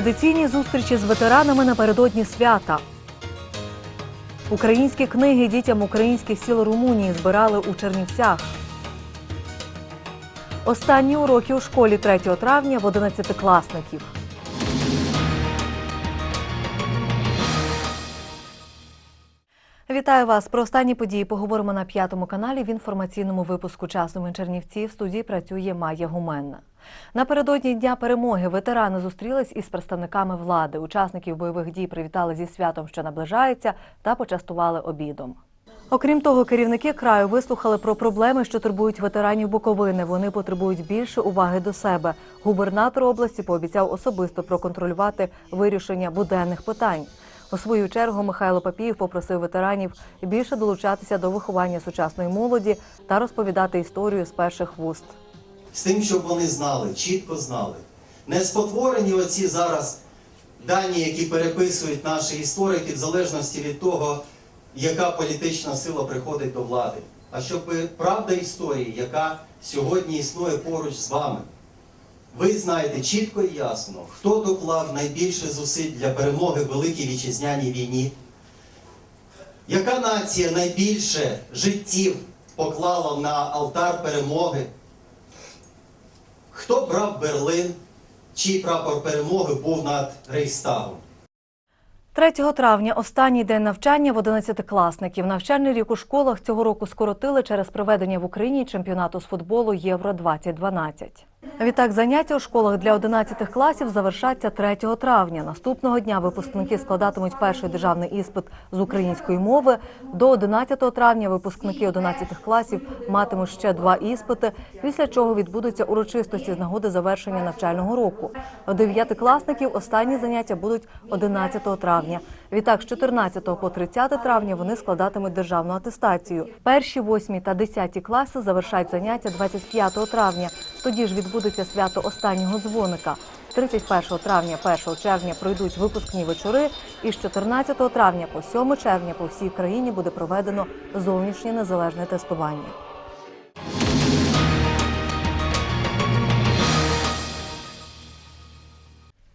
Традиційні зустрічі з ветеранами напередодні свята. Українські книги дітям українських сіл Румунії збирали у Чернівцях. Останні уроки у школі 3 травня в 11-класників. Вітаю вас. Про останні події поговоримо на п'ятому каналі в інформаційному випуску часу Чернівці. В студії працює Майя Гуменна. Напередодні дня перемоги ветерани зустрілись із представниками влади. Учасників бойових дій привітали зі святом, що наближається, та почастували обідом. Окрім того, керівники краю вислухали про проблеми, що турбують ветеранів Буковини. Вони потребують більше уваги до себе. Губернатор області пообіцяв особисто проконтролювати вирішення буденних питань. У свою чергу Михайло Папієв попросив ветеранів більше долучатися до виховання сучасної молоді та розповідати історію з перших вуст. з тим, щоб вони знали, чітко знали. Не спотворені оці зараз дані, які переписують наші історики, в залежності від того, яка політична сила приходить до влади. А щоб правда історії, яка сьогодні існує поруч з вами. Ви знаєте чітко і ясно, хто доклав найбільше зусиль для перемоги в Великій Вітчизняній війні, яка нація найбільше життів поклала на алтар перемоги, Хто брав Берлин, чий прапор перемоги був над Рейхстагом? 3 травня останній день навчання в 11-класників. Навчальний рік у школах цього року скоротили через проведення в Україні чемпіонату з футболу Євро 2012 Відтак заняття у школах для 11 класів завершаться 3 травня. Наступного дня випускники складатимуть перший державний іспит з української мови. До 11 травня випускники 11 класів матимуть ще два іспити, після чого відбудуться урочистості з нагоди завершення навчального року. У дев'ятикласників останні заняття будуть 11 травня. Відтак, з 14 по 30 травня вони складатимуть державну атестацію. Перші, восьмі та десяті класи завершать заняття 25 травня. Тоді ж відбудеться свято останнього дзвоника. 31 травня, 1 червня пройдуть випускні вечори, і з 14 травня по 7 червня по всій країні буде проведено зовнішнє незалежне тестування.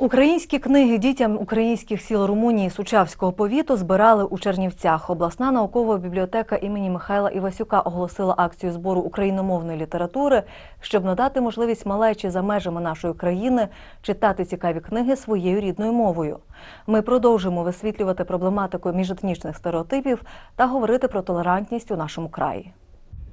Українські книги дітям українських сіл Румунії Сучавського повіту збирали у Чернівцях. Обласна наукова бібліотека імені Михайла Івасюка оголосила акцію збору україномовної літератури, щоб надати можливість малечі за межами нашої країни читати цікаві книги своєю рідною мовою. Ми продовжимо висвітлювати проблематику міжетнічних стереотипів та говорити про толерантність у нашому краї.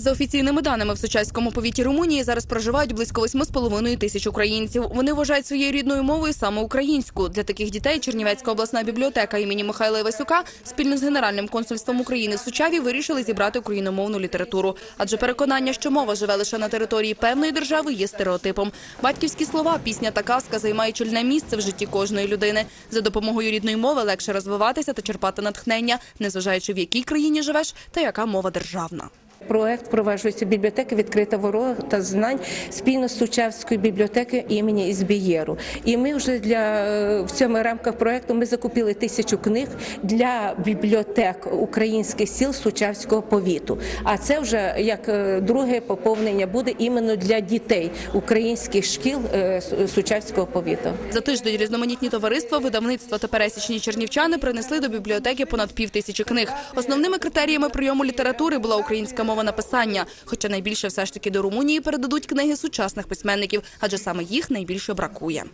За офіційними даними в Сучаському повіті Румунії зараз проживають близько 8,5 тисяч українців. Вони вважають своєю рідною мовою саме українську. Для таких дітей Чернівецька обласна бібліотека імені Михайла Івасюка спільно з Генеральним консульством України в Сучаві вирішили зібрати україномовну літературу. Адже переконання, що мова живе лише на території певної держави, є стереотипом. Батьківські слова, пісня та казка займають чільне місце в житті кожної людини. За допомогою рідної мови легше розвиватися та черпати натхнення, незважаючи в якій країні живеш та яка мова державна. Проект впроваджується бібліотека відкрита ворога та знань спільно з Сучавською бібліотекою імені Ізбієру. І ми вже для е, в цьому рамках проекту ми закупили тисячу книг для бібліотек українських сіл Сучавського повіту. А це вже як е, друге поповнення буде іменно для дітей українських шкіл е, Сучавського повіту. За тиждень різноманітні товариства, видавництва та пересічні чернівчани принесли до бібліотеки понад пів тисячі книг. Основними критеріями прийому літератури була українська мова написання. Хоча найбільше все ж таки до Румунії передадуть книги сучасних письменників, адже саме їх найбільше бракує.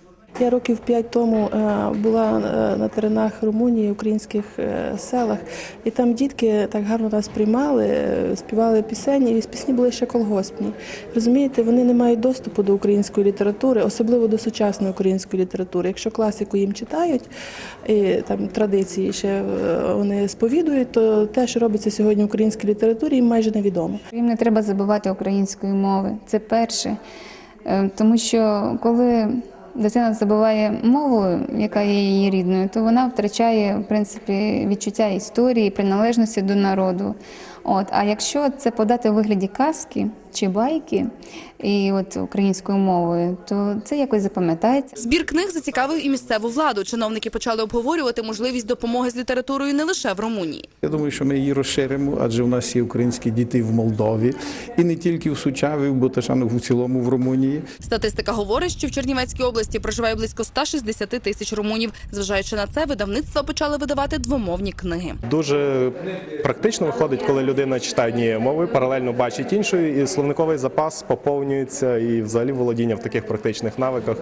Я років п'ять тому е, була е, на теренах Румунії, українських е, селах, і там дітки так гарно нас приймали, співали пісені, і пісні були ще колгоспні. Розумієте, вони не мають доступу до української літератури, особливо до сучасної української літератури. Якщо класику їм читають, і там традиції ще вони сповідують, то те, що робиться сьогодні в українській літературі, їм майже невідомо. Їм не треба забувати української мови. Це перше. Тому що коли дитина забуває мову, яка є її рідною, то вона втрачає в принципі відчуття історії, приналежності до народу. От, а якщо це подати у вигляді казки чи байки, і от українською мовою, то це якось запам'ятається. Збір книг зацікавив і місцеву владу. Чиновники почали обговорювати можливість допомоги з літературою не лише в Румунії. Я думаю, що ми її розширимо, адже в нас є українські діти в Молдові і не тільки в Сучаві, в Боташану, в цілому в Румунії. Статистика говорить, що в Чернівецькій області проживає близько 160 тисяч румунів. Зважаючи на це, видавництва почали видавати двомовні книги. Дуже практично виходить, коли людина читає однією мовою, паралельно бачить іншою, і словниковий запас поповнюється, і взагалі володіння в таких практичних навиках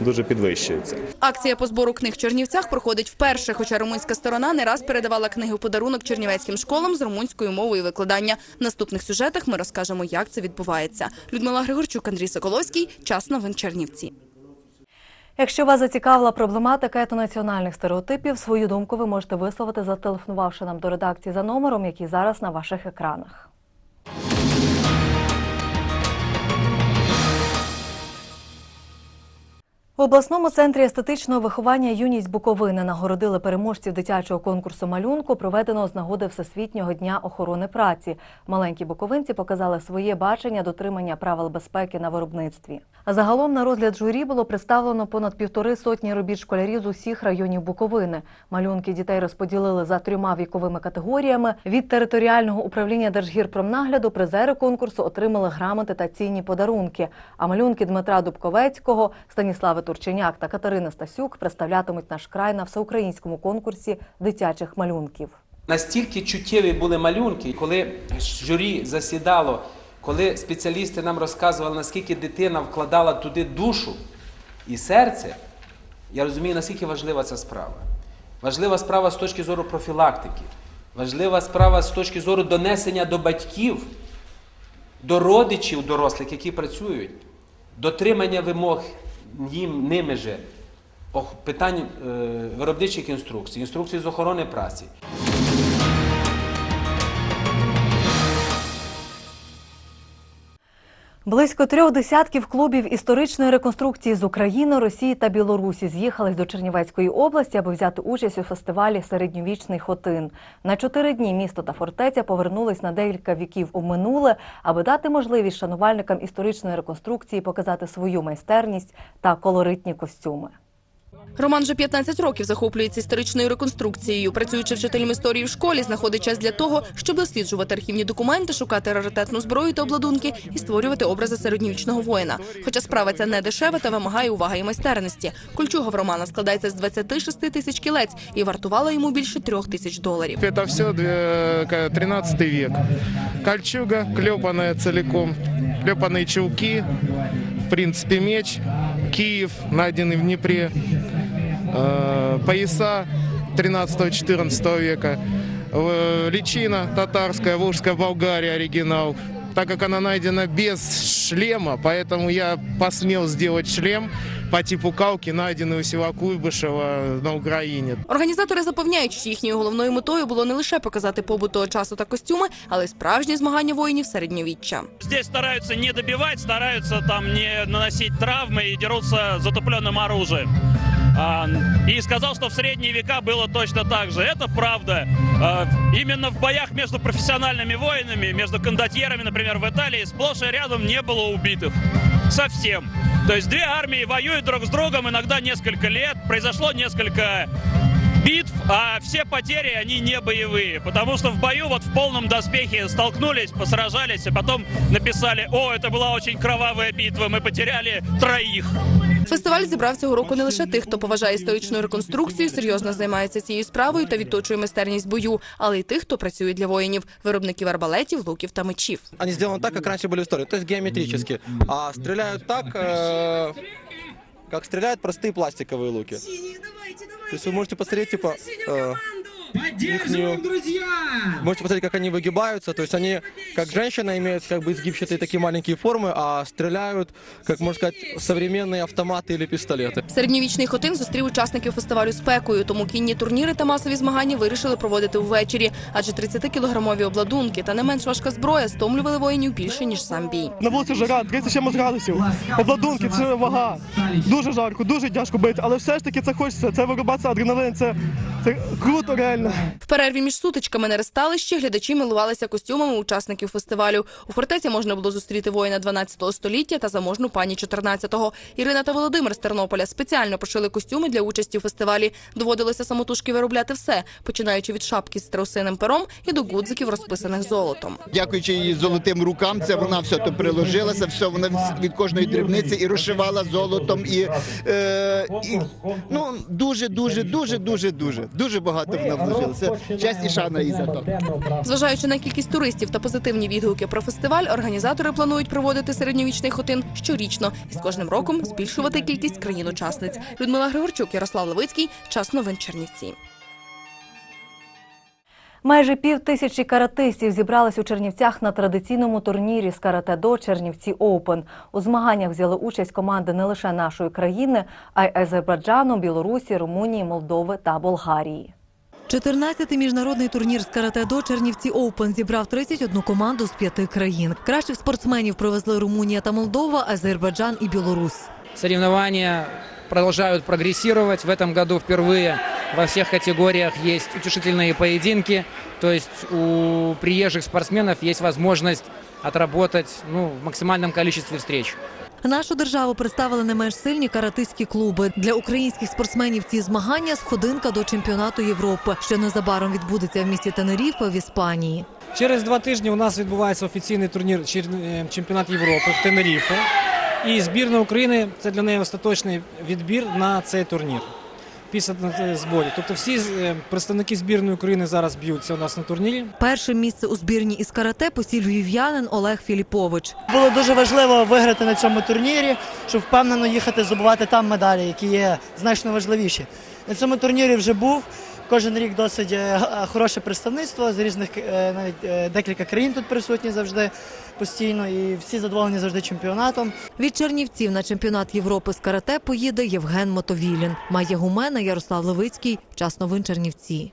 дуже підвищується. Акція по збору книг в Чернівцях проходить вперше, хоча румунська сторона не раз передавала книги у подарунок чернівецьким школам з румунською мовою викладання. В наступних сюжетах ми розкажемо, як це відбувається. Людмила Григорчук, Андрій Соколовський. Час новин Чернівці. Якщо вас зацікавила проблематика етнонаціональних стереотипів, свою думку ви можете висловити, зателефонувавши нам до редакції за номером, який зараз на ваших екранах. В обласному центрі естетичного виховання юність Буковини нагородили переможців дитячого конкурсу малюнку, проведеного з нагоди Всесвітнього дня охорони праці. Маленькі буковинці показали своє бачення дотримання правил безпеки на виробництві. Загалом на розгляд журі було представлено понад півтори сотні робіт школярів з усіх районів Буковини. Малюнки дітей розподілили за трьома віковими категоріями. Від територіального управління Держгірпромнагляду призери конкурсу отримали грамоти та цінні подарунки. А малюнки Дмитра Дубковецького, Станіслави Турченяк та Катерини Стасюк представлятимуть наш край на всеукраїнському конкурсі дитячих малюнків. Настільки чуттєві були малюнки, коли журі засідало, коли спеціалісти нам розказували, наскільки дитина вкладала туди душу і серце, я розумію, наскільки важлива ця справа. Важлива справа з точки зору профілактики, важлива справа з точки зору донесення до батьків, до родичів дорослих, які працюють, дотримання вимог їм ними же питань е, виробничих інструкцій, інструкцій з охорони праці. Близько трьох десятків клубів історичної реконструкції з України, Росії та Білорусі з'їхались до Чернівецької області, аби взяти участь у фестивалі Середньовічний Хотин. На чотири дні місто та фортеця повернулись на декілька віків у минуле, аби дати можливість шанувальникам історичної реконструкції показати свою майстерність та колоритні костюми. Роман вже 15 років захоплюється історичною реконструкцією. Працюючи вчителем історії в школі, знаходить час для того, щоб досліджувати архівні документи, шукати раритетну зброю та обладунки і створювати образи середньовічного воїна. Хоча справа ця не дешева та вимагає уваги і майстерності. Кольчуга в Романа складається з 26 тисяч кілець і вартувала йому більше трьох тисяч доларів. Это все 13 век. Кольчуга, клепанная целиком, клепанные чулки, в принципе меч, Киев, найденный в Днепре, э, пояса 13-14 века, э, личина татарская, Волжская Болгария оригинал. Так как она найдена без шлема, поэтому я посмел сделать шлем по типу калки, найденный у села Куйбышева на Украине. Організатори запевняють, що їхньою головною метою було не лише показати побут того часу та костюми, але й справжні змагання воїнів середньовіччя. Здесь стараются не добивать, стараются там не наносить травмы и дерутся затупленным оружием. А, И сказал, что в средние века было точно так же. Это правда. А, Именно в боях между профессиональными воинами, между кондотьерами, например, в Италии, сплошь и рядом не было убитых. Совсем. То есть две армии воюют друг с другом иногда несколько лет. Произошло несколько битв, а все потери, они не боевые. Потому что в бою вот в полном доспехе столкнулись, посражались, а потом написали, о, это была очень кровавая битва, мы потеряли троих. Фестиваль зібрав цього року не лише тих, хто поважає історичну реконструкцію, серйозно займається цією справою та відточує майстерність бою, але й тих, хто працює для воїнів, виробників арбалетів, луків та мечів. Они сделаны так, как раньше были в истории, то есть геометрически. А стреляют так, э, как стреляют простые пластиковые луки. То есть вы можете посмотреть, типа, э, ихнюю- можете посмотреть, как они выгибаются. То есть они, как женщина, имеют как бы изгибчатые такие маленькие формы, а стреляют, как можно сказать, современные автоматы или пистолеты. Середньовічний хотин зустрів учасників фестивалю спекою, тому кінні турніри та масові змагання вирішили проводити ввечері, адже 30-кілограмові обладунки та не менш важка зброя стомлювали воїнів більше ніж сам бій. На вулиці жара, 30 чимось градусів. Обладунки, це вага. Дуже жарко, дуже тяжко бити, але все ж таки це хочеться. Це виробляється адреналин, це, це круто реально. нереально. В перерві між сутичками на ресталищі глядачі милувалися костюмами учасників фестивалю. У фортеці можна було зустріти воїна 12 століття та заможну пані 14-го. Ірина та Володимир з Тернополя спеціально пошили костюми для участі у фестивалі. Доводилося самотужки виробляти все, починаючи від шапки з страусиним пером і до гудзиків, розписаних золотом. Дякуючи її золотим рукам, це вона все то приложилася, все вона від- від кожної дрібниці і розшивала золотом. І, е, і ну дуже, дуже, дуже, дуже, дуже, дуже багато вона вложилася. Честь і шана їй за то. Зважаючи на кількість туристів та позитивні відгуки про фестиваль, організатори планують проводити середньовічний хотин щорічно і з кожним роком збільшувати кількість країн-учасниць. Людмила Григорчук, Ярослав Левицький. Час новин Чернівці. Майже пів тисячі каратистів зібрались у Чернівцях на традиційному турнірі з карате-до Чернівці Оупен. У змаганнях взяли участь команди не лише нашої країни, а й Азербайджану, Білорусі, Румунії, Молдови та Болгарії. 14-й міжнародний турнір з карате-до Чернівці Оупен зібрав 31 команду з п'яти країн. Кращих спортсменів привезли Румунія та Молдова, Азербайджан і Білорусь. Соревнования продолжают прогрессировать. В этом году впервые во всех категориях есть утешительные поединки. То есть у приезжих спортсменов есть возможность отработать ну, в максимальном количестве встреч. Нашу державу представили не менш сильні каратистські клуби. Для українських спортсменів ці змагання сходинка до чемпіонату Європи, що незабаром відбудеться в місті Тенеріфе в Іспанії. Через два тижні у нас відбувається офіційний турнір е, чемпіонат Європи в Тенеріфе. І збірна України це для неї остаточний відбір на цей турнір. Після е, зборів. Тобто всі е, представники збірної України зараз б'ються у нас на турнірі. Перше місце у збірні із карате посів львів'янин Олег Філіпович. Було дуже важливо виграти на цьому турнірі, щоб впевнено їхати здобувати там медалі, які є значно важливіші. На цьому турнірі вже був. Кожен рік досить е, хороше представництво з різних е, навіть е, декілька країн тут присутні завжди постійно, і всі задоволені завжди чемпіонатом. Від Чернівців на чемпіонат Європи з карате поїде Євген Мотовілін. Має гумена Ярослав Левицький. Час новин Чернівці.